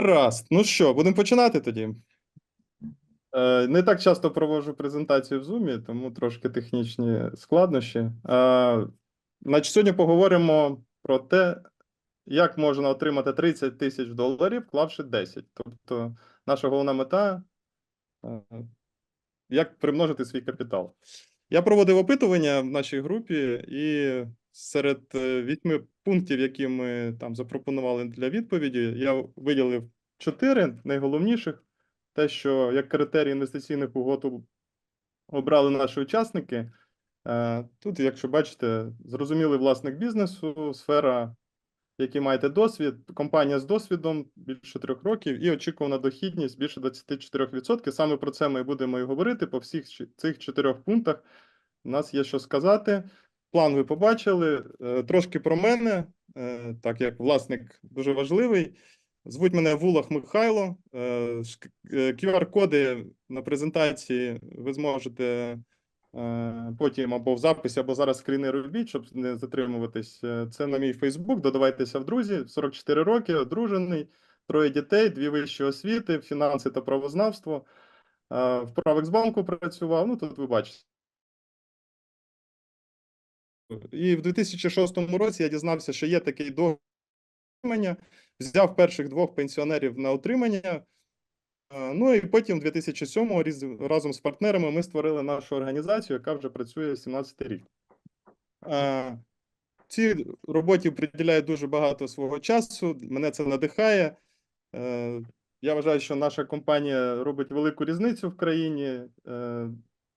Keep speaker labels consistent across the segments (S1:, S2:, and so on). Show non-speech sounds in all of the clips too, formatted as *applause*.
S1: Гаразд. Ну що, будемо починати тоді. Е, Не так часто проводжу презентацію в Zoom, тому трошки технічні складнощі. Е, Значить, сьогодні поговоримо про те, як можна отримати 30 тисяч доларів, вклавши 10. Тобто, наша головна мета е, як примножити свій капітал. Я проводив опитування в нашій групі, і серед вісьми пунктів, які ми там запропонували для відповіді, я виділив чотири найголовніших. Те, що як критерій інвестиційних угод обрали наші учасники. Е, Тут, якщо бачите, зрозумілий власник бізнесу, сфера, в маєте досвід, компанія з досвідом більше трьох років і очікувана дохідність більше 24%. Саме про це ми будемо і говорити по всіх цих чотирьох пунктах. У нас є що сказати. План ви побачили. Е, Трошки про мене, е, так як власник дуже важливий. Звуть мене Вулах Михайло. Шк- е, QR-коди на презентації ви зможете потім або в записі, або зараз скріни робіть, щоб не затримуватись. Це на мій Фейсбук. Додавайтеся в друзі. 44 роки, одружений, троє дітей, дві вищі освіти, фінанси та правознавство. В Правексбанку працював. Ну тут ви бачите. І в 2006 році я дізнався, що є такий договір утримання, взяв перших двох пенсіонерів на утримання. Е, Ну і потім, в 2007 різ- разом з партнерами, ми створили нашу організацію, яка вже працює 17 рік. Е, Цій роботі приділяю дуже багато свого часу. Мене це надихає. Е, Я вважаю, що наша компанія робить велику різницю в країні.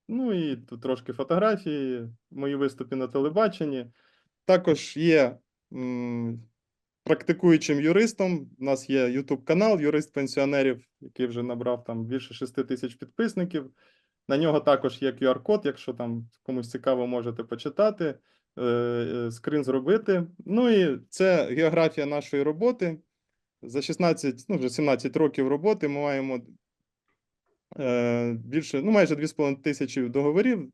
S1: Ну і трошки фотографії, мої виступи на телебаченні. Також є м, практикуючим юристом. У нас є YouTube канал Юрист пенсіонерів, який вже набрав там більше 6 тисяч підписників. На нього також є QR-код, якщо там комусь цікаво, можете почитати, е, е, скрин зробити. Ну і це географія нашої роботи. За 16, ну вже 17 років роботи ми маємо більше, ну майже 2,5 тисячі договорів.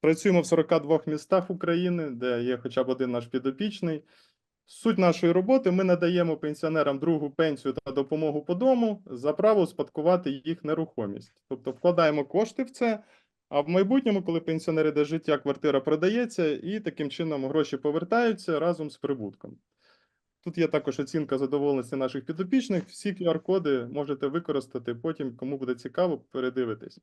S1: Працюємо в 42 містах України, де є хоча б один наш підопічний. Суть нашої роботи: ми надаємо пенсіонерам другу пенсію та допомогу по дому за право успадкувати їх нерухомість. Тобто вкладаємо кошти в це. А в майбутньому, коли пенсіонер іде з життя, квартира продається, і таким чином гроші повертаються разом з прибутком. Тут є також оцінка задоволеності наших підопічних. Всі QR-коди можете використати потім, кому буде цікаво, передивитись.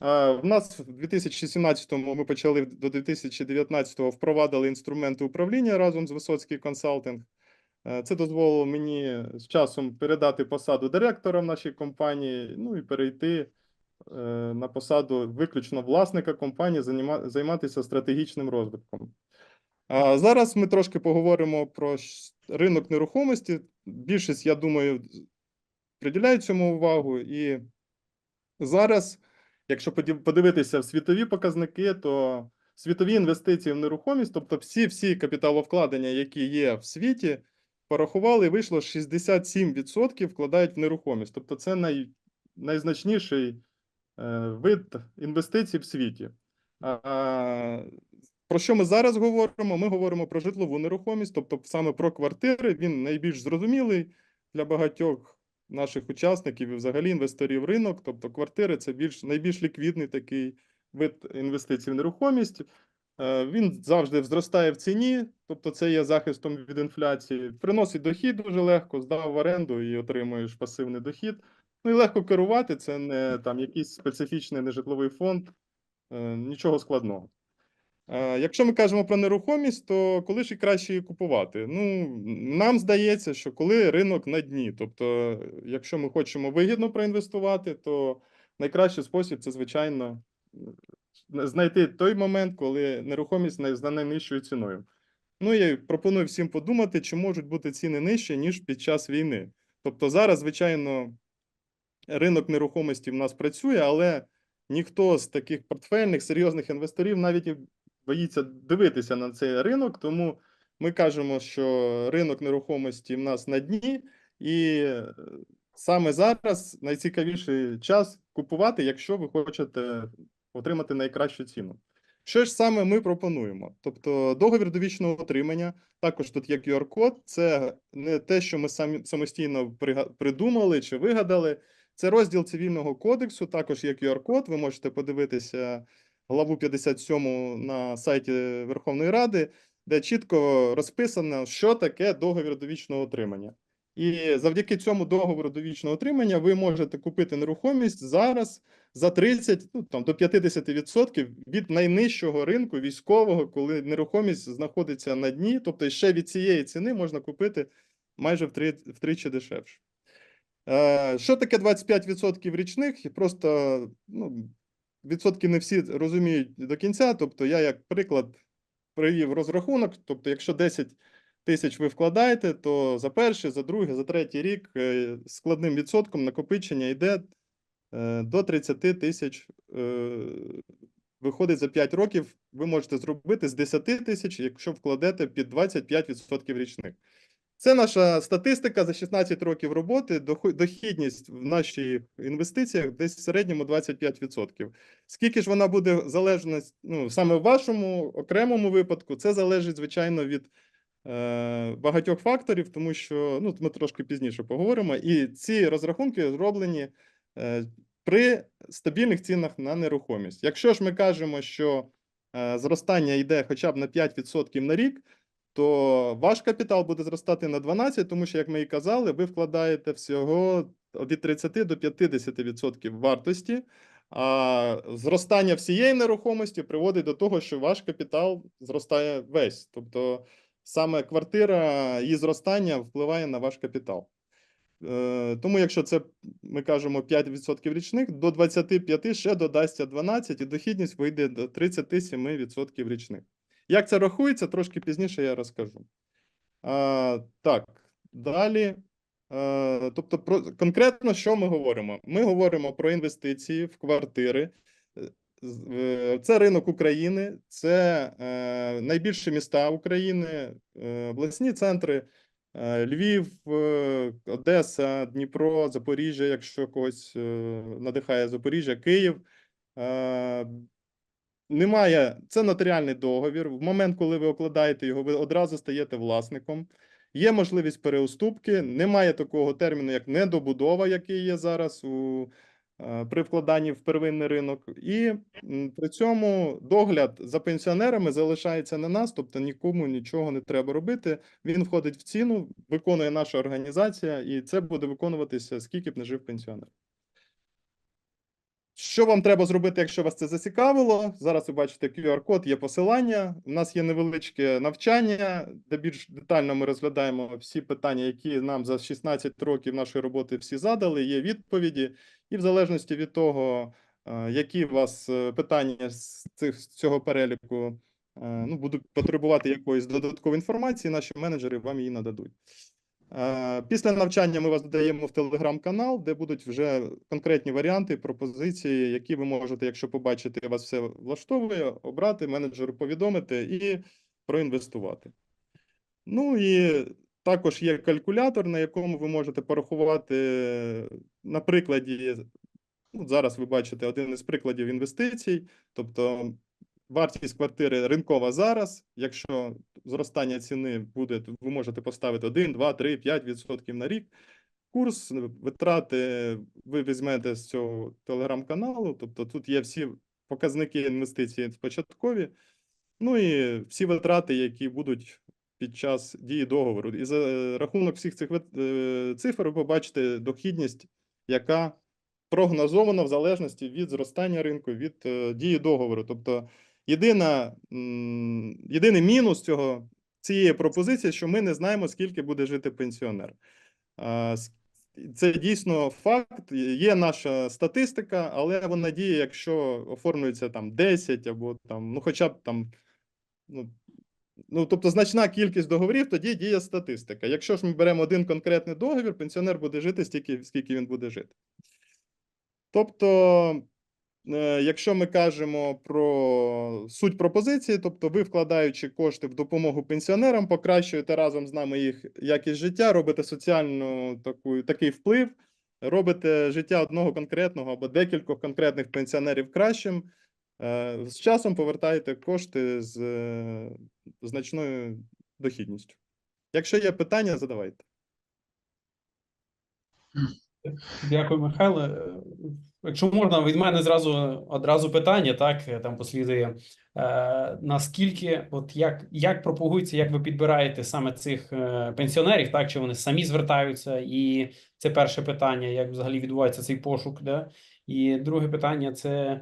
S1: В нас в 2017-му ми почали до 2019-го впровадили інструменти управління разом з Висоцький консалтинг. Е, Це дозволило мені з часом передати посаду директора в нашій компанії, ну і перейти е, на посаду виключно власника компанії, займатися стратегічним розвитком. А зараз ми трошки поговоримо про ринок нерухомості. Більшість, я думаю, приділяють цьому увагу. І зараз, якщо подивитися в світові показники, то світові інвестиції в нерухомість, тобто всі всі капіталовкладення, які є в світі, порахували, вийшло 67% вкладають в нерухомість. Тобто, це най, найзначніший е, вид інвестицій в світі. А, про що ми зараз говоримо? Ми говоримо про житлову нерухомість, тобто саме про квартири. Він найбільш зрозумілий для багатьох наших учасників і взагалі інвесторів ринок. Тобто, квартири це більш найбільш ліквідний такий вид інвестицій в нерухомість. Е, Він завжди зростає в ціні, тобто це є захистом від інфляції. Приносить дохід дуже легко, здав в оренду і отримуєш пасивний дохід. Ну і легко керувати. Це не там якийсь специфічний нежитловий фонд, е, нічого складного. Е, Якщо ми кажемо про нерухомість, то коли ж і краще її купувати? Ну, нам здається, що коли ринок на дні. Тобто, якщо ми хочемо вигідно проінвестувати, то найкращий спосіб це, звичайно, е, знайти той момент, коли нерухомість за найнижчою ціною. Ну, я пропоную всім подумати, чи можуть бути ціни нижчі, ніж під час війни. Тобто зараз, звичайно, ринок нерухомості в нас працює, але ніхто з таких портфельних серйозних інвесторів навіть і боїться дивитися на цей ринок. Тому ми кажемо, що ринок нерухомості в нас на дні, і е, саме зараз найцікавіший час купувати, якщо ви хочете отримати найкращу ціну. Що ж саме ми пропонуємо? Тобто договір довічного отримання, також тут є QR-код, це не те, що ми самі самостійно придумали чи вигадали. Це розділ цивільного кодексу, також є QR-код. Ви можете подивитися главу 57 на сайті Верховної Ради, де чітко розписано, що таке договір довічного отримання. І завдяки цьому договору довічного отримання ви можете купити нерухомість зараз за 30, ну там до 50% від найнижчого ринку військового, коли нерухомість знаходиться на дні. Тобто ще від цієї ціни можна купити майже втри- втричі дешевше. Е, Що таке 25% річних? Просто ну, відсотки не всі розуміють до кінця. Тобто, я як приклад привів розрахунок. Тобто, якщо 10 тисяч ви вкладаєте, то за перший, за другий, за третій рік е, складним відсотком накопичення йде е, до 30 тисяч. е, Виходить за 5 років, ви можете зробити з 10 тисяч, якщо вкладете під 25% річних. Це наша статистика за 16 років роботи. Дохідність в наших інвестиціях десь в середньому 25%. Скільки ж вона буде залежна, ну, саме в вашому окремому випадку, це залежить, звичайно, від е, багатьох факторів, тому що ну, ми трошки пізніше поговоримо. І ці розрахунки зроблені е, при стабільних цінах на нерухомість. Якщо ж ми кажемо, що е, зростання йде хоча б на 5% на рік, то ваш капітал буде зростати на 12, тому що, як ми і казали, ви вкладаєте всього від 30 до 50% вартості. А зростання всієї нерухомості приводить до того, що ваш капітал зростає весь. Тобто саме квартира, її зростання впливає на ваш капітал. Е, Тому, якщо це ми кажемо 5% річних, до 25 ще додасться 12, і дохідність вийде до 37% річних. Як це рахується, трошки пізніше я розкажу. А, так, далі. Е, тобто, про конкретно що ми говоримо? Ми говоримо про інвестиції в квартири. Е, Це ринок України, це е, найбільші міста України, е, обласні центри, е, Львів, е, Одеса, Дніпро, Запоріжжя, якщо когось е, надихає Запоріжжя, Київ. Е, Немає, це нотаріальний договір. В момент, коли ви окладаєте його, ви одразу стаєте власником. Є можливість переуступки. Немає такого терміну, як недобудова, який є зараз у, е, при вкладанні в первинний ринок. І при цьому догляд за пенсіонерами залишається на нас, тобто нікому нічого не треба робити. Він входить в ціну, виконує наша організація, і це буде виконуватися, скільки б не жив пенсіонер. Що вам треба зробити, якщо вас це зацікавило? Зараз ви бачите QR-код, є посилання. У нас є невеличке навчання, де більш детально ми розглядаємо всі питання, які нам за 16 років нашої роботи всі задали. Є відповіді, і в залежності від того, е, які у вас е, питання з цих з цього переліку е, ну, будуть потребувати якоїсь додаткової інформації, наші менеджери вам її нададуть. Е, Після навчання ми вас додаємо в телеграм-канал, де будуть вже конкретні варіанти, пропозиції, які ви можете, якщо побачите, вас все влаштовує, обрати, менеджеру повідомити і проінвестувати. Ну і також є калькулятор, на якому ви можете порахувати на прикладі. Ну, зараз ви бачите один із прикладів інвестицій, тобто вартість квартири ринкова зараз. Якщо зростання ціни буде, ви можете поставити 1, 2, 3, 5% на рік. Курс, витрати ви візьмете з цього телеграм-каналу, тобто тут є всі показники інвестицій початкові, ну і всі витрати, які будуть під час дії договору. І за е, рахунок всіх цих е, цифр ви побачите дохідність, яка прогнозована в залежності від зростання ринку, від е, дії договору. Тобто єдина, єдиний мінус цього цієї пропозиції, що ми не знаємо, скільки буде жити пенсіонер. Це дійсно факт. Є наша статистика, але вона діє, якщо оформлюється там 10 або там, ну хоча б там. Ну, ну, тобто значна кількість договорів, тоді діє статистика. Якщо ж ми беремо один конкретний договір, пенсіонер буде жити стільки, скільки він буде жити. Тобто, якщо ми кажемо про суть пропозиції, тобто ви, вкладаючи кошти в допомогу пенсіонерам, покращуєте разом з нами їх якість життя, робите соціальну таку, такий вплив, робите життя одного конкретного або декількох конкретних пенсіонерів кращим. е, з часом повертаєте кошти з е, значною дохідністю. Якщо є питання, задавайте.
S2: Дякую, Михайло. Якщо можна, від мене зразу одразу питання, так е, там послідує. Е, наскільки, от як, як пропагується, як ви підбираєте саме цих е, пенсіонерів, так чи вони самі звертаються? І це перше питання, як взагалі відбувається цей пошук? Да? І друге питання це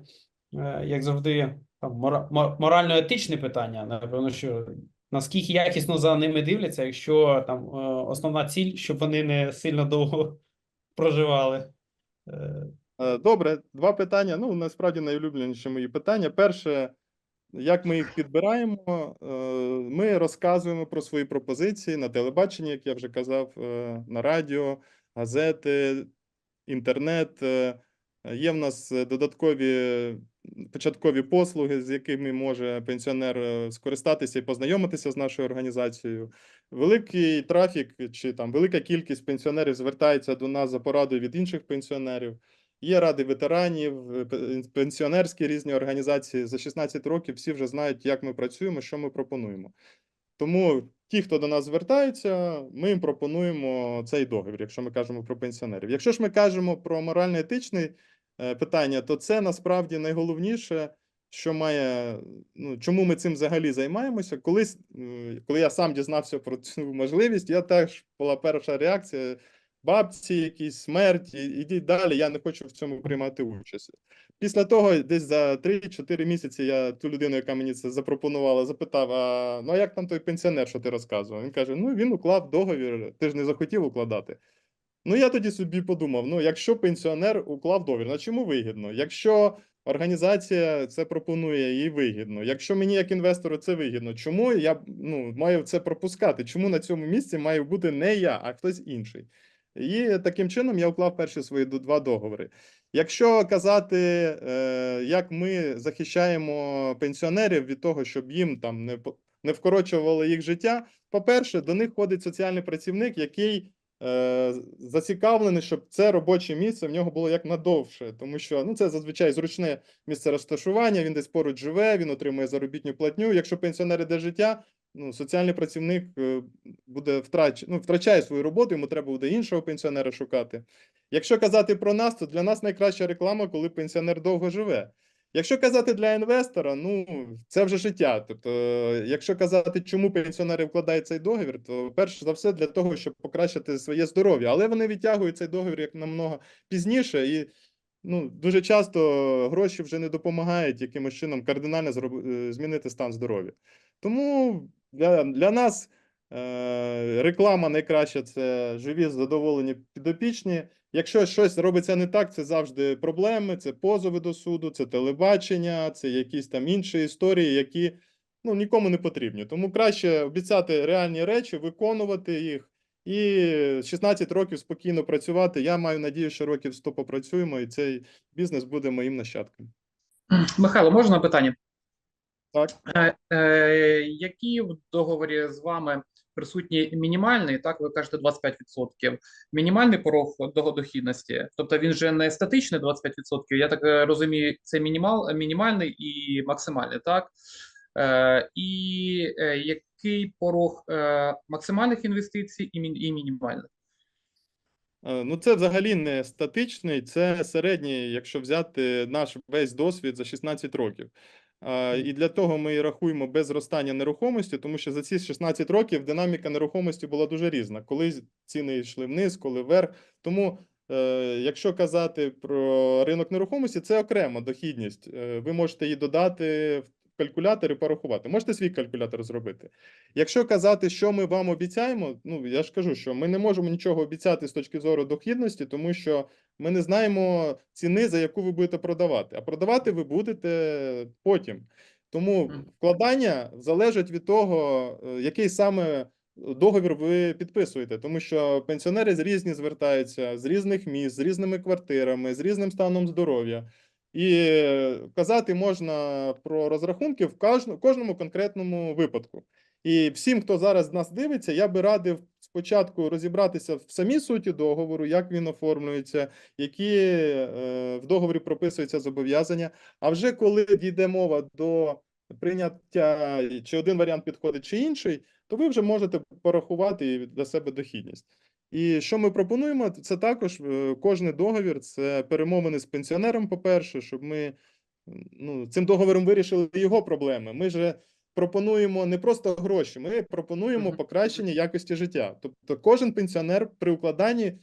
S2: як завжди, там мора- морально-етичне питання. Напевно, що наскільки якісно за ними дивляться, якщо там основна ціль, щоб вони не сильно довго проживали.
S1: Добре, два питання. Ну, насправді найулюбленіші мої питання. Перше, як ми їх підбираємо? Е, Ми розказуємо про свої пропозиції на телебаченні, як я вже казав, е, на радіо, газети, інтернет. Е, Є в нас е, додаткові початкові послуги, з якими може пенсіонер е, скористатися і познайомитися з нашою організацією. Великий трафік чи там велика кількість пенсіонерів звертається до нас за порадою від інших пенсіонерів. Є ради ветеранів, е, пенсіонерські різні організації. За 16 років всі вже знають, як ми працюємо, що ми пропонуємо. Тому ті, хто до нас звертаються, ми їм пропонуємо цей договір, якщо ми кажемо про пенсіонерів. Якщо ж ми кажемо про морально-етичне е, питання, то це насправді найголовніше, що має, ну, чому ми цим взагалі займаємося. Колись, коли я сам дізнався про цю можливість, я теж була перша реакція: бабці, якісь смерть, ідіть далі, я не хочу в цьому приймати участь. Після того, десь за 3-4 місяці, я ту людину, яка мені це запропонувала, запитав: а ну а як там той пенсіонер, що ти розказував? Він каже: Ну він уклав договір, ти ж не захотів укладати. Ну, я тоді собі подумав: ну, якщо пенсіонер уклав договір, на чому вигідно? Якщо організація це пропонує, їй вигідно. Якщо мені як інвестору це вигідно, чому я ну, маю це пропускати? Чому на цьому місці має бути не я, а хтось інший? І таким чином я уклав перші свої два договори. Якщо казати, е, як ми захищаємо пенсіонерів від того, щоб їм там не не вкорочували їх життя, по-перше, до них ходить соціальний працівник, який е, зацікавлений, щоб це робоче місце в нього було як надовше, тому що ну це зазвичай зручне місце розташування. Він десь поруч живе, він отримує заробітну платню. Якщо пенсіонер іде життя, ну соціальний працівник е, буде втрач... ну, втрачає свою роботу, йому треба буде іншого пенсіонера шукати. Якщо казати про нас, то для нас найкраща реклама, коли пенсіонер довго живе. Якщо казати для інвестора, ну це вже життя. Тобто, е, якщо казати, чому пенсіонери вкладають цей договір, то перш за все для того, щоб покращити своє здоров'я, але вони відтягують цей договір як намного пізніше, і ну дуже часто гроші вже не допомагають якимось чином кардинально е, змінити стан здоров'я. Тому для, для нас е, реклама найкраща це живі, задоволені підопічні. Якщо щось робиться не так, це завжди проблеми, це позови до суду, це телебачення, це якісь там інші історії, які ну, нікому не потрібні. Тому краще обіцяти реальні речі, виконувати їх і 16 років спокійно працювати. Я маю надію, що років 100 попрацюємо, і цей бізнес буде моїм нащадком.
S3: Михайло, можна питання?
S1: Так.
S3: Е, е, які в договорі з вами присутні мінімальний, так ви кажете 25%, мінімальний порог дохідності, тобто він же не статичний 25%, я так е, розумію, це мінімал, мінімальний і максимальний, так? Е, і е, який порог е, максимальних інвестицій і, і мінімальних?
S1: Ну, це взагалі не статичний, це середній, якщо взяти наш весь досвід за 16 років. І для того ми і рахуємо без зростання нерухомості, тому що за ці 16 років динаміка нерухомості була дуже різна. Коли ціни йшли вниз, коли вверх. Тому, е, якщо казати про ринок нерухомості, це окрема дохідність. Е, Ви можете її додати в калькулятор і порахувати. Можете свій калькулятор зробити. Якщо казати, що ми вам обіцяємо, ну я ж кажу, що ми не можемо нічого обіцяти з точки зору дохідності, тому що ми не знаємо ціни, за яку ви будете продавати. А продавати ви будете потім. Тому вкладання залежить від того, е, який саме договір ви підписуєте, тому що пенсіонери з різні звертаються з різних міст, з різними квартирами, з різним станом здоров'я. І е, казати можна про розрахунки в кожному конкретному випадку. І всім, хто зараз нас дивиться, я би радив спочатку розібратися в самій суті договору, як він оформлюється, які е, в договорі прописуються зобов'язання. А вже коли дійде мова до прийняття, чи один варіант підходить, чи інший, то ви вже можете порахувати для себе дохідність. І що ми пропонуємо, це також е, кожний договір, це перемовини з пенсіонером, по-перше, щоб ми ну, цим договором вирішили його проблеми. Ми же пропонуємо не просто гроші, ми пропонуємо покращення якості життя. Тобто кожен пенсіонер при укладанні е,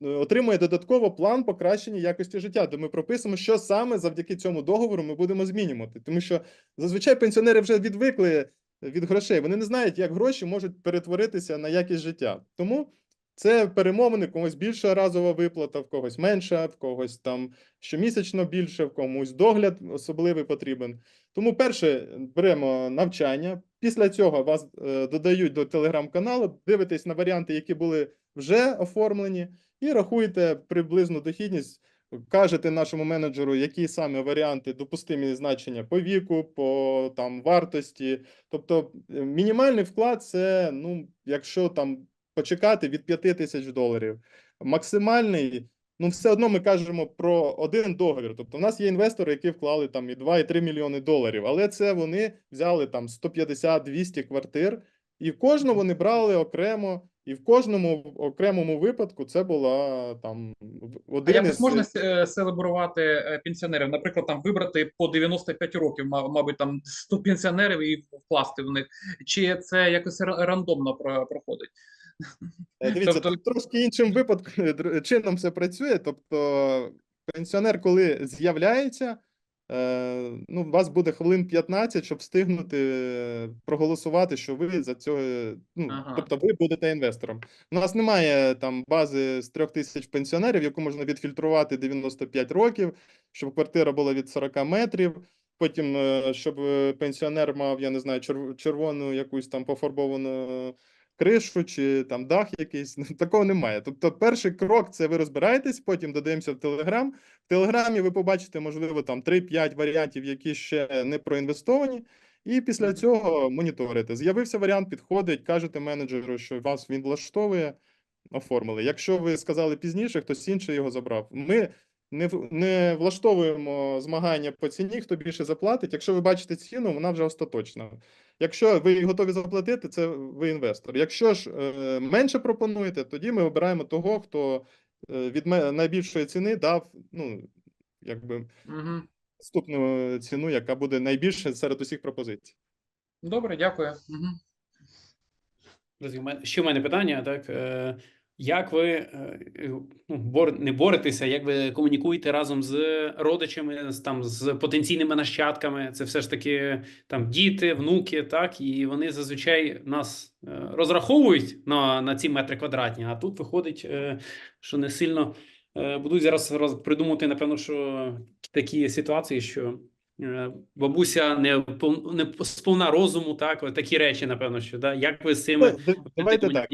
S1: отримує додатково план покращення якості життя, де ми прописуємо, що саме завдяки цьому договору ми будемо змінювати. Тому що зазвичай пенсіонери вже відвикли від грошей. Вони не знають, як гроші можуть перетворитися на якість життя. Тому це перемовини, комусь більша разова виплата, в когось менша, в когось там щомісячно більше, в комусь догляд особливий потрібен. Тому перше беремо навчання. Після цього вас е, додають до телеграм-каналу, дивитесь на варіанти, які були вже оформлені, і рахуєте приблизну дохідність. Кажете нашому менеджеру, які саме варіанти допустимі значення по віку, по там вартості. Тобто е, мінімальний вклад це, ну, якщо там почекати від 5 тисяч доларів. Максимальний, ну все одно ми кажемо про один договір. Тобто, в нас є інвестори, які вклали там і 2, і 3 мільйони доларів, але це вони взяли там 150-200 квартир, і в кожну вони брали окремо, і в кожному окремому випадку це була там
S3: А
S1: один
S3: якось
S1: із
S3: можна е, селебрувати е, пенсіонерів, наприклад, там вибрати по 95 років, ма- мабуть, там 100 пенсіонерів і вкласти в них, чи це якось рандомно про- проходить?
S1: Е, Дивіться,
S3: Тобто-
S1: тут трошки іншим випадком чином все працює. Тобто, пенсіонер, коли з'являється, е, ну, у вас буде хвилин 15, щоб встигнути е, проголосувати, що ви за цього, е, ну,
S3: Ага.
S1: тобто ви будете інвестором. У нас немає там бази з трьох тисяч пенсіонерів, яку можна відфільтрувати 95 років, щоб квартира була від 40 метрів. Потім, е, щоб е, пенсіонер мав, я не знаю, червону якусь там пофарбовану кришу чи там дах якийсь. *laughs* Такого немає. Тобто, перший крок це ви розбираєтесь, потім додаємося в Телеграм. В Телеграмі ви побачите, можливо, там 3-5 варіантів, які ще не проінвестовані. І після цього моніторите. З'явився варіант, підходить, кажете менеджеру, що вас він влаштовує, оформили. Якщо ви сказали пізніше, хтось інший його забрав. Ми не, не влаштовуємо змагання по ціні, хто більше заплатить. Якщо ви бачите ціну, вона вже остаточна. Якщо ви готові заплатити, це ви інвестор. Якщо ж е, менше пропонуєте, тоді ми обираємо того, хто е, від найбільшої ціни дав ну, якби
S3: Угу.
S1: наступну ціну, яка буде найбільше серед усіх пропозицій.
S3: Добре, дякую. Угу.
S2: Друзі, мене ще в мене питання, так е, як ви е, е, ну, бор, не боретеся, як ви комунікуєте разом з родичами, з там з потенційними нащадками? Це все ж таки там діти, внуки, так і вони зазвичай нас е, розраховують на, на ці метри квадратні. А тут виходить, що не сильно будуть зараз роз, придумувати, напевно, що такі ситуації, що. Е, Бабуся не не сповна розуму, так такі речі, напевно, що да. Як ви з цими
S1: Д- д- Давайте так.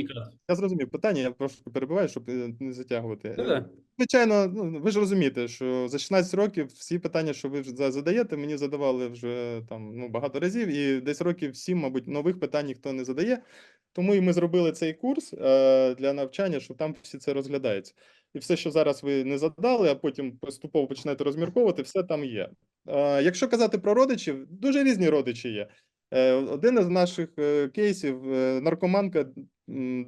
S1: Я зрозумів питання, я прошу перебиваю, щоб е, не затягувати.
S2: Да-да.
S1: Е, Звичайно, ну ви ж розумієте, що за 16 років всі питання, що ви вже задаєте, мені задавали вже там ну багато разів, і десь років 7, мабуть, нових питань ніхто не задає. Тому і ми зробили цей курс е, для навчання, що там всі це розглядається. І все, що зараз ви не задали, а потім поступово почнете розмірковувати, все там є. Е, якщо казати про родичів, дуже різні родичі є. Е, один із наших е, кейсів наркоманка,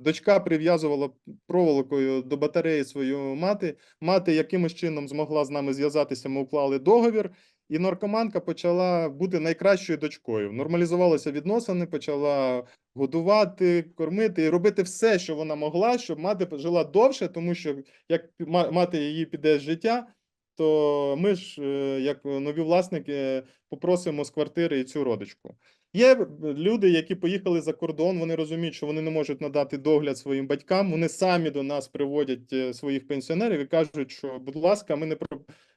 S1: дочка прив'язувала проволокою до батареї свою мати. Мати якимось чином змогла з нами зв'язатися. Ми уклали договір, і наркоманка почала бути найкращою дочкою. Нормалізувалися відносини, почала годувати, кормити і робити все, що вона могла, щоб мати жила довше, тому що як ма- мати її піде з життя, то ми ж, е, як нові власники, попросимо з квартири і цю родичку. Є е, люди, які поїхали за кордон, вони розуміють, що вони не можуть надати догляд своїм батькам. Вони самі до нас приводять е, своїх пенсіонерів і кажуть, що, будь ласка, ми не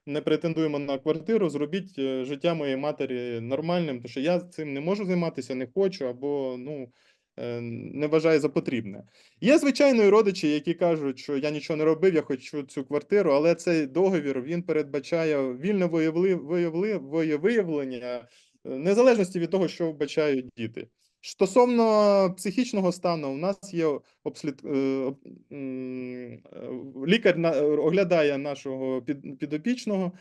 S1: не претендуємо на квартиру, зробіть е, життя моєї матері нормальним, тому що я цим не можу займатися, не хочу, або ну е, не вважаю за потрібне. Є звичайно і родичі, які кажуть, що я нічого не робив, я хочу цю квартиру, але цей договір він передбачає вільне воєвиявлення е, незалежності від того, що вбачають діти. Стосовно психічного стану, у нас є обслід... е, е, лікар оглядає нашого під... підопічного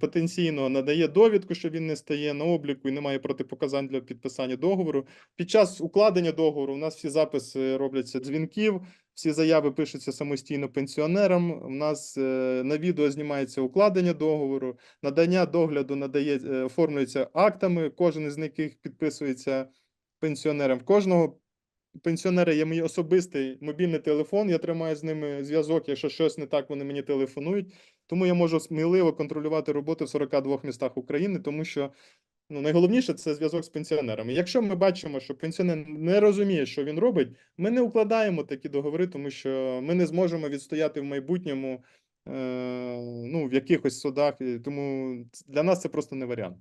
S1: потенційно, надає довідку, що він не стає на обліку і не має протипоказань для підписання договору. Під час укладення договору у нас всі записи робляться дзвінків, всі заяви пишуться самостійно пенсіонерам. У нас е, на відео знімається укладення договору, надання догляду надає, е, оформлюється актами, кожен із яких підписується пенсіонерам. Кожного пенсіонера є мій особистий мобільний телефон. Я тримаю з ними зв'язок. Якщо щось не так, вони мені телефонують. Тому я можу сміливо контролювати роботу в 42 містах України, тому що ну, найголовніше це зв'язок з пенсіонерами. Якщо ми бачимо, що пенсіонер не розуміє, що він робить, ми не укладаємо такі договори, тому що ми не зможемо відстояти в майбутньому е, ну, в якихось судах. Тому для нас це просто не варіант.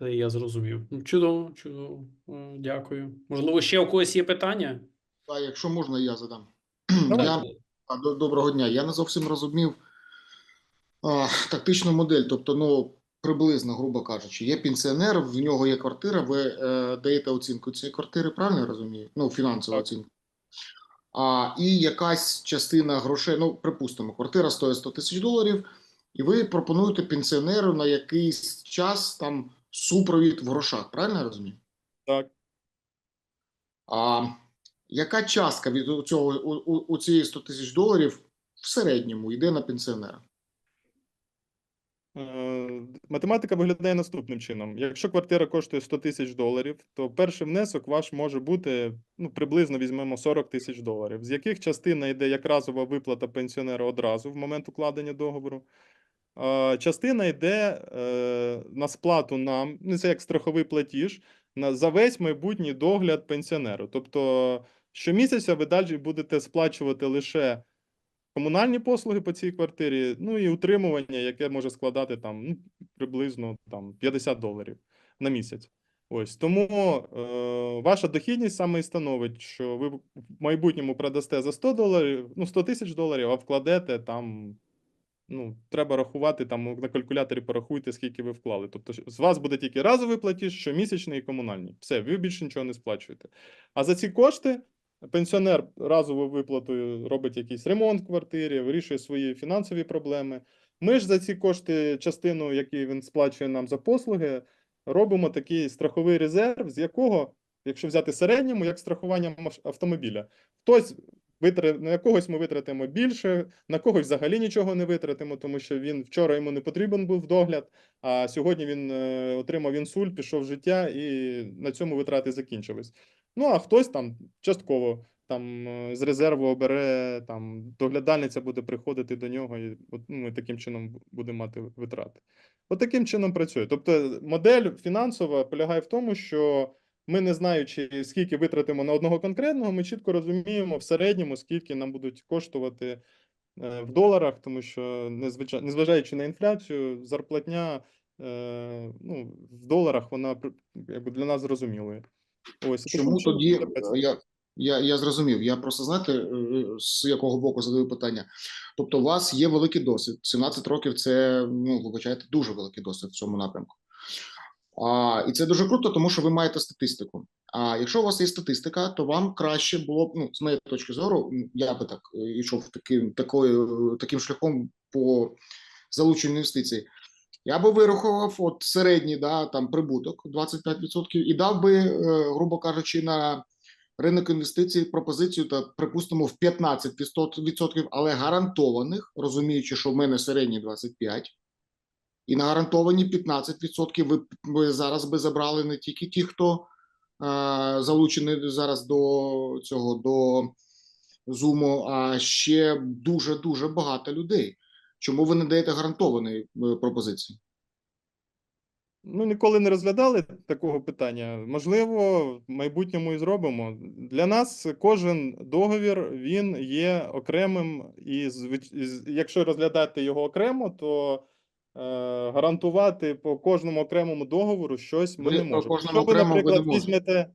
S2: Я зрозумів. Ну, Чудово, чудово. Е, Дякую. Можливо, ще у когось є питання?
S4: А якщо можна, я задам.
S1: Давай.
S4: Я, доброго дня. Я не зовсім розумів а, тактичну модель. Тобто, ну, приблизно, грубо кажучи, є пенсіонер, в нього є квартира, ви е, даєте оцінку цієї квартири, правильно я розумію? Ну, фінансову оцінку. А, і якась частина грошей, ну, припустимо, квартира стоїть 100 тисяч доларів, і ви пропонуєте пенсіонеру на якийсь час там супровід в грошах, правильно я розумію?
S1: Так.
S4: А яка частка від цього у, у, цієї 100 тисяч доларів в середньому йде на пенсіонера?
S1: Е, Математика виглядає наступним чином. Якщо квартира коштує 100 тисяч доларів, то перший внесок ваш може бути ну, приблизно візьмемо 40 тисяч доларів, з яких частина йде як разова виплата пенсіонера одразу в момент укладення договору. Частина йде е, на сплату нам, ну це як страховий платіж, на, за весь майбутній догляд пенсіонеру. Тобто щомісяця ви далі будете сплачувати лише комунальні послуги по цій квартирі, ну і утримування, яке може складати там ну, приблизно там 50 доларів на місяць. Ось тому е, ваша дохідність саме і становить, що ви в майбутньому продасте за 100 доларів, ну 100 тисяч доларів, а вкладете там. Ну, треба рахувати там на калькуляторі порахуйте, скільки ви вклали. Тобто, з вас буде тільки разовий платіж, щомісячний і комунальний. Все, ви більше нічого не сплачуєте. А за ці кошти пенсіонер разовою виплатою робить якийсь ремонт в квартирі, вирішує свої фінансові проблеми. Ми ж за ці кошти, частину, які він сплачує нам за послуги, робимо такий страховий резерв, з якого, якщо взяти середньому, як страхування автомобіля, хтось витра... на якогось ми витратимо більше, на когось взагалі нічого не витратимо, тому що він вчора йому не потрібен був догляд, а сьогодні він е, отримав інсульт, пішов в життя, і на цьому витрати закінчились. Ну, а хтось там частково там е, з резерву обере, там доглядальниця буде приходити до нього, і от, ну, таким чином бу- будемо мати витрати. От таким чином працює. Тобто модель фінансова полягає в тому, що ми, не знаючи, скільки витратимо на одного конкретного, ми чітко розуміємо в середньому, скільки нам будуть коштувати е, в доларах, тому що незважаючи на інфляцію, зарплатня е, ну, в доларах вона якби для нас зрозумілою. Ось
S4: Чому тоді я, я, я зрозумів? Я просто знаєте, е, з якого боку задаю питання. Тобто, у вас є великий досвід. 17 років це ну вибачайте, дуже великий досвід в цьому напрямку. А, і це дуже круто, тому що ви маєте статистику. А якщо у вас є статистика, то вам краще було б, ну, з моєї точки зору, я би так е, йшов таким, такою, таким шляхом по залученню інвестицій. Я би вирахував от середній да, там, прибуток 25% і дав би, е, грубо кажучи, на ринок інвестицій пропозицію, та, припустимо, в 15%, але гарантованих, розуміючи, що в мене середній 25%, і на гарантовані 15% ви, ви зараз би забрали не тільки ті, хто е, залучений зараз до цього до зуму, а ще дуже дуже багато людей. Чому ви не даєте гарантованої е, пропозиції?
S1: Ну, ніколи не розглядали такого питання. Можливо, в майбутньому і зробимо. Для нас кожен договір він є окремим, і якщо розглядати його окремо, то гарантувати по кожному окремому договору щось ми
S4: Ви
S1: не можемо. Якщо ви, наприклад, візьмете,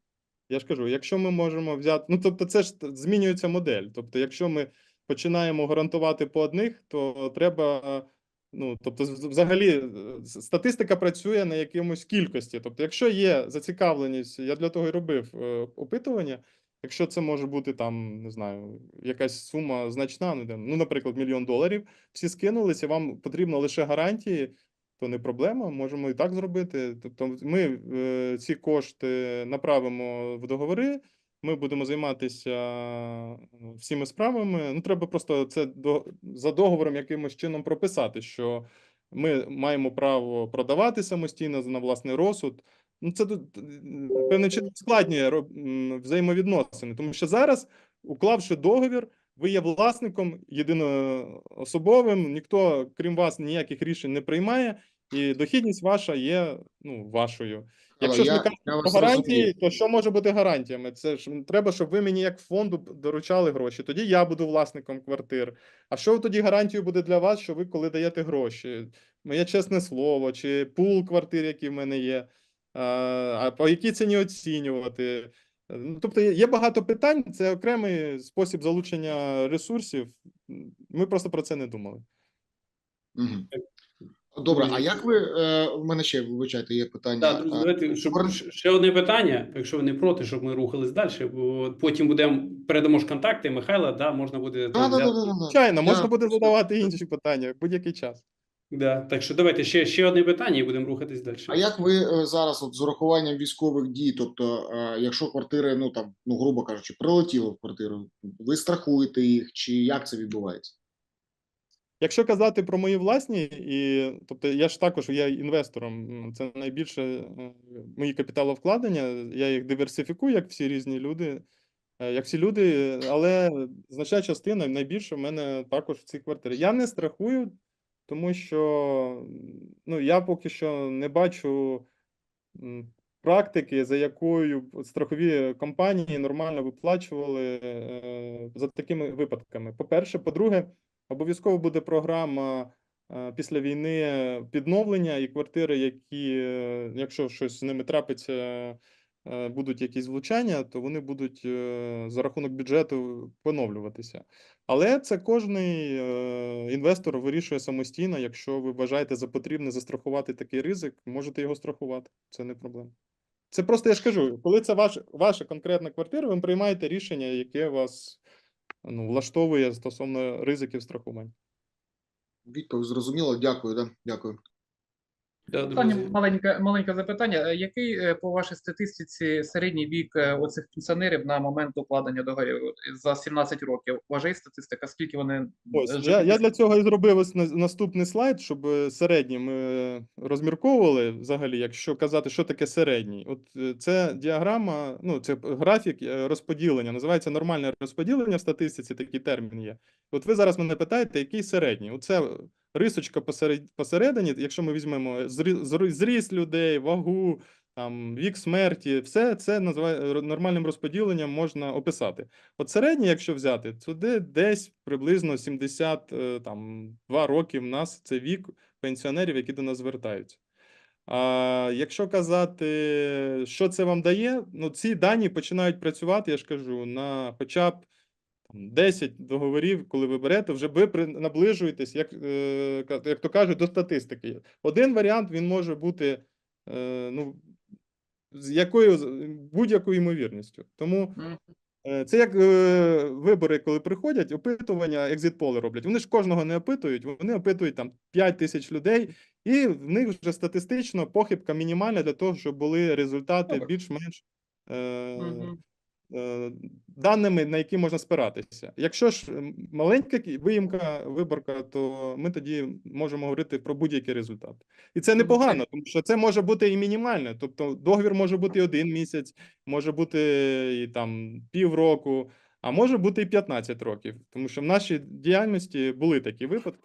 S1: я ж кажу, якщо ми можемо взяти, ну тобто, це ж змінюється модель. Тобто, якщо ми починаємо гарантувати по одних, то треба Ну, тобто, взагалі, е, статистика працює на якимось кількості. Тобто, якщо є зацікавленість, я для того і робив е, опитування. Якщо це може бути там, не знаю, якась сума значна, ну, ну, наприклад, мільйон доларів, всі скинулися, вам потрібно лише гарантії, то не проблема, можемо і так зробити. Тобто, ми е, ці кошти направимо в договори. Ми будемо займатися е, всіми справами. Ну, треба просто це до, за договором якимось чином прописати, що ми маємо право продавати самостійно на власний розсуд. Ну, це тут е, певним чином складнює взаємовідносини, тому що зараз, уклавши договір, ви є власником єдиноособовим, ніхто, крім вас, ніяких рішень не приймає, і дохідність ваша є ну, вашою. Якщо ж ми кажемо про гарантії,
S4: розумію.
S1: то що може бути гарантіями? Це ж треба, щоб ви мені як фонду доручали гроші. Тоді я буду власником квартир. А що тоді гарантією буде для вас, що ви коли даєте гроші? Моє чесне слово, чи пул квартир, які в мене є, а, по якій ціні оцінювати? Ну, тобто є багато питань, це окремий спосіб залучення ресурсів. Ми просто про це не думали.
S4: Мгм. Добре, а як ви е, у мене ще вибачайте, є питання.
S2: Так, друзі,
S4: А,
S2: давайте, щоб ще- одне питання, якщо ви не проти, щоб ми рухались далі, бо потім будемо передамо ж контакти Михайла, да, можна буде там
S4: да, да, да, да, да.
S1: Звичайно, можна буде задавати інші питання в будь-який час.
S2: Да. Так що давайте ще, ще одне питання і будемо рухатись далі.
S4: А як ви е, зараз, от з урахуванням військових дій, тобто, е, якщо квартири, ну там, ну грубо кажучи, прилетіли в квартиру, ви страхуєте їх, чи як це відбувається?
S1: Якщо казати про мої власні, і тобто я ж також є інвестором, це найбільше е, мої капіталовкладення. Я їх диверсифікую, як всі різні люди, як всі люди, але значна частина, найбільше в мене також в цій квартирі. Я не страхую, тому що ну, я поки що не бачу практики, за якою страхові компанії нормально виплачували е, за такими випадками. По-перше, по-друге, обов'язково буде програма е, після війни підновлення і квартири, які, е, якщо щось з ними трапиться, е, будуть якісь влучання, то вони будуть е, за рахунок бюджету поновлюватися. Але це кожний е, інвестор вирішує самостійно. Якщо ви вважаєте за потрібне застрахувати такий ризик, можете його страхувати. Це не проблема. Це просто я ж кажу, коли це ваш, ваша конкретна квартира, ви приймаєте рішення, яке вас ну, влаштовує стосовно ризиків страхування.
S4: Відповідь зрозуміло, дякую, да? дякую.
S2: Да,
S3: Останнє маленьке, маленьке запитання. Е, Який е, по вашій статистиці середній вік е, оцих пенсіонерів на момент укладення договорів за 17 років? Вважає статистика, скільки вони
S1: Ось я, я для цього і зробив ось на- наступний слайд, щоб середні ми розмірковували взагалі, якщо казати, що таке середній. От це діаграма, ну це графік розподілення, називається нормальне розподілення в статистиці, такий термін є. От ви зараз мене питаєте, який середній? Оце рисочка посеред, посередині, якщо ми візьмемо зрі- зрі- зріст людей, вагу, там, вік смерті, все це називає нормальним розподіленням можна описати. От середній, якщо взяти, то де десь приблизно 72 роки в нас це вік пенсіонерів, які до нас звертаються. А якщо казати, що це вам дає, ну ці дані починають працювати, я ж кажу, на хоча б там, 10 договорів, коли ви берете, вже ви наближуєтесь, як, е, як то кажуть, до статистики. Один варіант він може бути е, ну, з якою будь-якою ймовірністю. Тому Е, Це як вибори, коли приходять, опитування, екзит-поли роблять. Вони ж кожного не опитують, вони опитують там 5 тисяч людей, і в них вже статистично похибка мінімальна для того, щоб були результати більш-менш е, даними, на які можна спиратися. Якщо ж маленька виїмка, виборка, то ми тоді можемо говорити про будь-який результат. І це непогано, тому що це може бути і мінімальне. Тобто договір може бути один місяць, може бути і там півроку, а може бути і 15 років. Тому що в нашій діяльності були такі випадки.